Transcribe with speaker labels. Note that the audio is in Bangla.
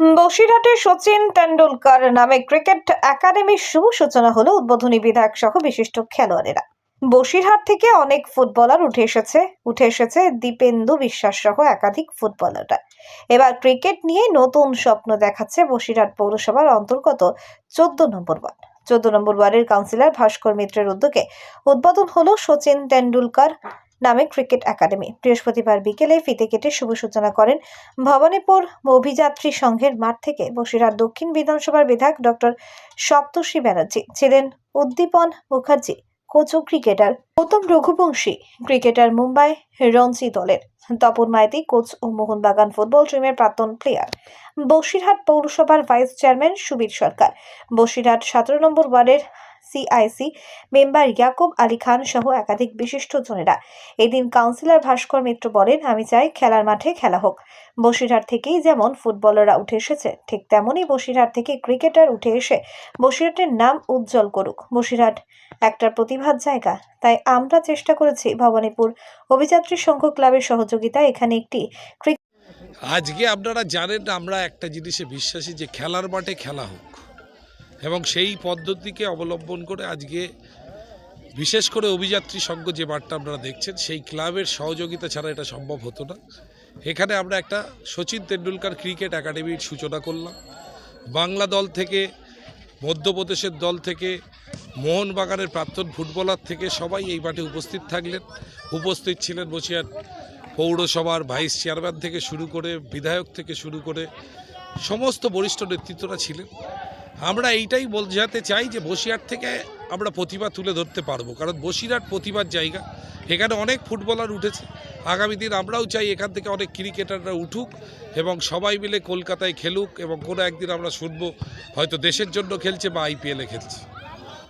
Speaker 1: বসিরহাটে সচিন তেন্ডুলকর নামে ক্রিকেট একাডেমির শুভ সূচনা হলো উদ্বোধনী বিধায়ক সহ বিশিষ্ট খেলোয়াড়েরা। বসিরহাট থেকে অনেক ফুটবলার উঠে এসেছে উঠে এসেছে দীপেন্দু বিশ্বাস সহ একাধিক ফুটবলাররা। এবার ক্রিকেট নিয়ে নতুন স্বপ্ন দেখাচ্ছে বসিরহাট পৌরসভার অন্তর্গত চোদ্দ নম্বর ওয়ার্ড। চোদ্দ নম্বর ওয়ার্ডের কাউন্সিলর ভাস্কর মিত্রের উদ্যোগে উদ্বোধন হলো সচিন তেন্ডুলকর নামে ক্রিকেট একাডেমি। বৃহস্পতিবার বিকেলে ফিতে কেটে শুভ সূচনা করেন ভবানীপুর অভিযাত্রী সংঘের মাঠ থেকে বসিরহাট দক্ষিণ বিধানসভার বিধায়ক ডক্টর সপ্তর্ষি ব্যানার্জি ছিলেন Uddipan Mukherjee, coach cricketer Gautam Raghuvanshi, cricketer Mumbai Ranji দলের তপন মাইতি, কোচ ও মোহনবাগান ফুটবল টিমের প্রাক্তন প্লেয়ার। বসিরহাট পৌরসভার ভাইস চেয়ারম্যান সুবীর সরকার। বসিরহাট সতেরো নম্বর ওয়ার্ডের সিআইসি মেম্বার ইয়াকুব আলী খান সহ একাধিক বিশিষ্ট জনেরা। এদিন কাউন্সিলর ভাস্কর মিত্র বলেন, আমি চাই খেলার মাঠে খেলা হোক। বসিরহাট থেকেই যেমন ফুটবলাররা উঠে এসেছে, ঠিক তেমনই বসিরহাট থেকে ক্রিকেটার উঠে এসে বসিরহাটের নাম উজ্জ্বল করুক। বসিরহাট একটা প্রতিভার জায়গা। তাই আমরা চেষ্টা করেছি ভবানীপুর অভিযাত্রী সংঘ ক্লাবের সহযোগিতায় এখানে একটি
Speaker 2: আজকে আপনারা জানেন, আমরা একটা জিনিসে বিশ্বাসী যে খেলার মাঠে খেলা হোক। এবং সেই পদ্ধতিকে অবলম্বন করে আজকে বিশেষ করে অভিযাত্রী সংঘ যে মাঠটা আপনারা দেখছেন, সেই ক্লাবের সহযোগিতা ছাড়া এটা সম্ভব হতো না। এখানে আমরা একটা সচিন তেন্ডুলকার ক্রিকেট একাডেমির সূচনা করলাম। বাংলা দল থেকে, মধ্যপ্রদেশের দল থেকে, মোহনবাগানের প্রাক্তন ফুটবলার থেকে সবাই এই মাঠে উপস্থিত থাকলেন। উপস্থিত ছিলেন বসিরহাট পৌরসভার ভাইস চেয়ারম্যান থেকে শুরু করে, বিধায়ক থেকে শুরু করে, সমস্ত বরিষ্ঠ নেতৃত্বরা ছিলেন। আমরা এইটাই বোঝাতে চাই যে বসিরহাট থেকে আমরা প্রতিভা তুলে ধরতে পারব। কারণ বসিরহাট প্রতিভার জায়গা। এখানে অনেক ফুটবলার উঠেছে। আগামী দিন আমরাও চাই এখান থেকে অনেক ক্রিকেটাররা উঠুক এবং সবাই মিলে কলকাতায় খেলুক এবং কোনো একদিন আমরা শুনব হয়তো দেশের জন্য খেলছে বা আইপিএলে খেলছে।